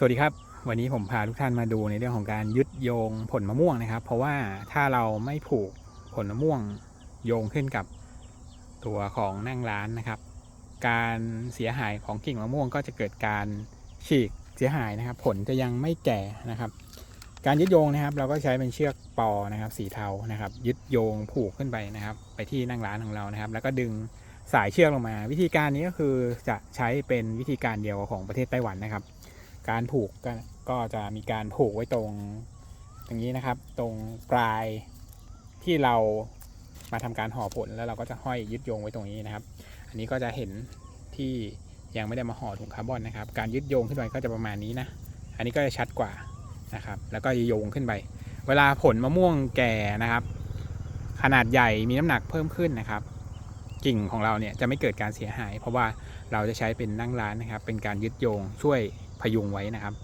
สวัสดีครับ วันนี้ผมพาทุกท่านมาดูในเรื่องของการยึดโยงผลมะม่วงนะครับ เพราะว่าถ้าเราไม่ผูกผลมะม่วงโยงขึ้นกับตัวของนั่งร้านนะครับ การเสียหายของกิ่งมะม่วงก็จะเกิดการฉีกเสียหายนะครับ ผลจะยังไม่แก่นะครับ การยึดโยงนะครับ เราก็ใช้เป็นเชือกปอนะครับ สีเทานะครับ ยึดโยงผูกขึ้นไปนะครับ ไปที่นั่งร้านของเรานะครับ แล้วก็ดึงสายเชือกลงมา วิธีการนี้ก็คือจะใช้เป็นวิธีการเดียวของประเทศไต้หวันนะครับ การผูกก็ก็จะมีการผูกไว้ตรงตรงนี้นะครับ ตรงปลายที่เรามาทำการห่อผลแล้วเราก็จะห้อยยึดโยงไว้ตรงนี้นะครับ อันนี้ก็จะเห็นที่ยังไม่ได้มาห่อถุงคาร์บอนนะครับ การยึดโยงขึ้นไปก็จะประมาณนี้นะ อันนี้ก็จะชัดกว่านะครับ แล้วก็โยงขึ้นไป เวลาผลมะม่วงแก่นะครับ ขนาดใหญ่มีน้ำหนักเพิ่มขึ้นนะครับ กิ่งของเราเนี่ยจะไม่เกิดการเสียหาย เพราะว่าเราจะใช้เป็นนั่งร้านนะครับ เป็นการยึดโยงช่วย พยุงไว้นะครับ